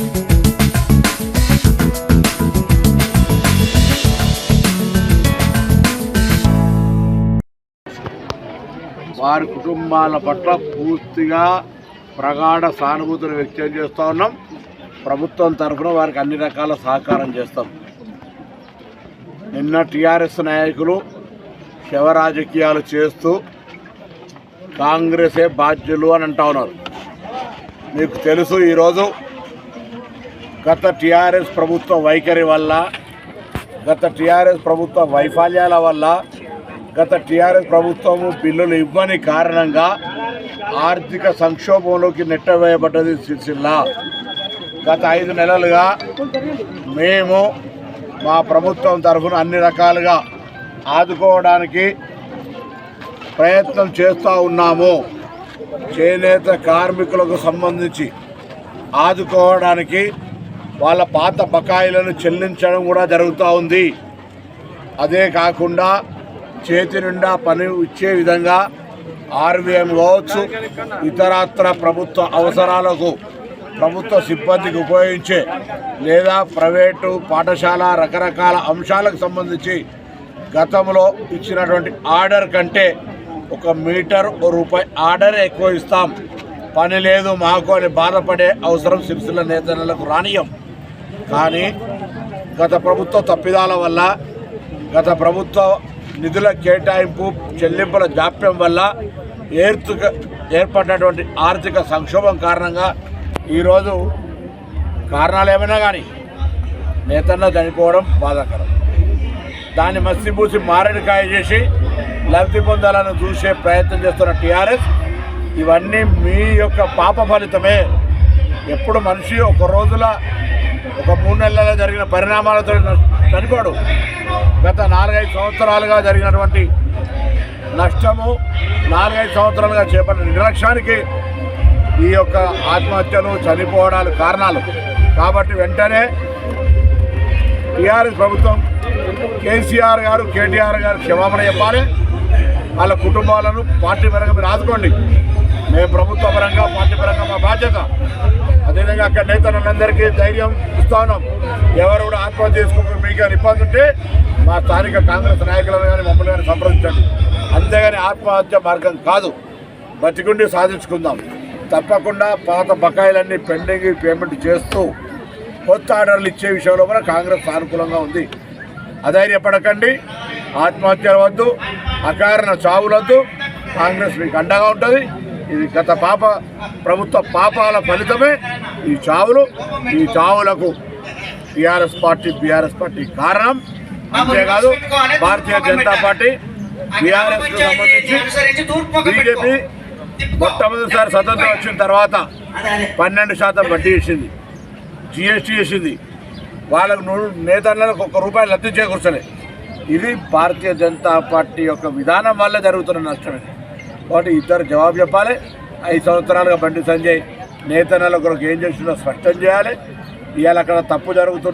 వారి కుటుంబాల పట్ల పూర్తిగా ప్రగాఢ సానుభూతిని వ్యక్తం చేస్తూ ఉన్నాం. ప్రభుత్వం తరఫున వారికి అన్ని రకాల సహకారం చేస్తాం. నిన్న టీఆర్ఎస్ నాయకులు శవ రాజకీయాలు చేస్తూ కాంగ్రెసే బాధ్యులు అని అంటా ఉన్నారు. మీకు తెలుసు ఈరోజు గత టీఆర్ఎస్ ప్రభుత్వ వైఖరి వల్ల గత టీఆర్ఎస్ ప్రభుత్వ వైఫల్యాల వల్ల గత టీఆర్ఎస్ ప్రభుత్వము బిల్లులు ఇవ్వని కారణంగా ఆర్థిక సంక్షోభంలోకి నెట్టవేయబడ్డది సిరిసిల్ల. గత ఐదు నెలలుగా మేము మా ప్రభుత్వం తరఫున అన్ని రకాలుగా ఆదుకోవడానికి ప్రయత్నం చేస్తూ ఉన్నాము. చేనేత కార్మికులకు సంబంధించి ఆదుకోవడానికి వాళ్ళ పాత బకాయిలను చెల్లించడం కూడా జరుగుతూ ఉంది. అదే కాకుండా చేతి నిండా పని ఇచ్చే విధంగా ఆర్వీఎం కావచ్చు ఇతరత్ర ప్రభుత్వ అవసరాలకు ప్రభుత్వ సిబ్బందికి ఉపయోగించే లేదా ప్రైవేటు పాఠశాల రకరకాల అంశాలకు సంబంధించి గతంలో ఇచ్చినటువంటి ఆర్డర్ కంటే ఒక మీటర్ ఓ రూపాయి ఆర్డర్ ఎక్కువ ఇస్తాం. పని లేదు మాకు అని బాధపడే అవసరం సిరిసిల్ల నేతలకు రానియం కానీ గత ప్రభుత్వ తప్పిదాల వల్ల గత ప్రభుత్వ నిధుల కేటాయింపు చెల్లింపుల జాప్యం వల్ల ఏర్తుక ఏర్పడినటువంటి ఆర్థిక సంక్షోభం కారణంగా ఈరోజు కారణాలు ఏమైనా కానీ నేతన్న చనిపోవడం బాధాకరం. దాన్ని మసిపూసి మారడికాయ చేసి లబ్ధి పొందాలని చూసే ప్రయత్నం చేస్తున్న టీఆర్ఎస్ ఇవన్నీ మీ యొక్క పాప ఫలితమే. ఎప్పుడు మనిషి ఒక రోజుల ఒక మూడు నెలల్లో జరిగిన పరిణామాలతో చనిపోడు. గత నాలుగైదు సంవత్సరాలుగా జరిగినటువంటి నష్టము నాలుగైదు సంవత్సరాలుగా చేపట్టిన నిర్లక్ష్యానికి ఈ యొక్క ఆత్మహత్యలు చనిపోవడాలు కారణాలు. కాబట్టి వెంటనే టీఆర్ఎస్ ప్రభుత్వం కేసీఆర్ గారు కేటీఆర్ గారు క్షమాపణ చెప్పాలి. వాళ్ళ కుటుంబాలను పార్టీ పరంగా మీరు ఆదుకోండి. మేము ప్రభుత్వ పరంగా పార్టీ పరంగా మా బాధ్యత. అదేవిధంగా అక్కడ నేతలందరికీ ధైర్యం ఇస్తాను ఎవరు కూడా ఆత్మహత్య చేసుకోకుండా మీకు ఏమైనా ఇబ్బంది ఉంటే మా స్థానిక కాంగ్రెస్ నాయకులను కానీ మమ్మల్ని కానీ సంప్రదించండి. అంతేగాని ఆత్మహత్య మార్గం కాదు. బతికుండి సాధించుకుందాం. తప్పకుండా పాత బకాయిలన్నీ పెండింగ్ పేమెంట్ చేస్తూ కొత్త ఆర్డర్లు ఇచ్చే విషయంలో కూడా కాంగ్రెస్ సానుకూలంగా ఉంది. అధైర్యపడకండి. ఆత్మహత్యలు వద్దు. అకారణ చావులొద్దు. కాంగ్రెస్ మీకు అండగా ఉంటుంది. ఇది గత పాప ప్రభుత్వ పాపాల ఫలితమే. ఈ చావులు ఈ చావులకు టీఆర్ఎస్ పార్టీ బీఆర్ఎస్ పార్టీ కారణం. అంతేకాదు భారతీయ జనతా పార్టీ బీఆర్ఎస్ సంబంధించి బీజేపీ మొట్టమొదటిసారి స్వతంత్రం వచ్చిన తర్వాత పన్నెండు శాతం వడ్డీ వేసింది జిఎస్టీ వేసింది వాళ్ళకు నూరు నేతలకు ఒక్క రూపాయలు లబ్ధి చేకూర్చలే. ఇది భారతీయ జనతా పార్టీ యొక్క విధానం వల్ల జరుగుతున్న నష్టం కాబట్టి ఇద్దరు జవాబు చెప్పాలి. ఐదు సంవత్సరాలుగా బండి సంజయ్ నేతన్నల కొరకు ఏం చేస్తుందో స్పష్టం చేయాలి. ఇవాళ అక్కడ తప్పు జరుగుతుంది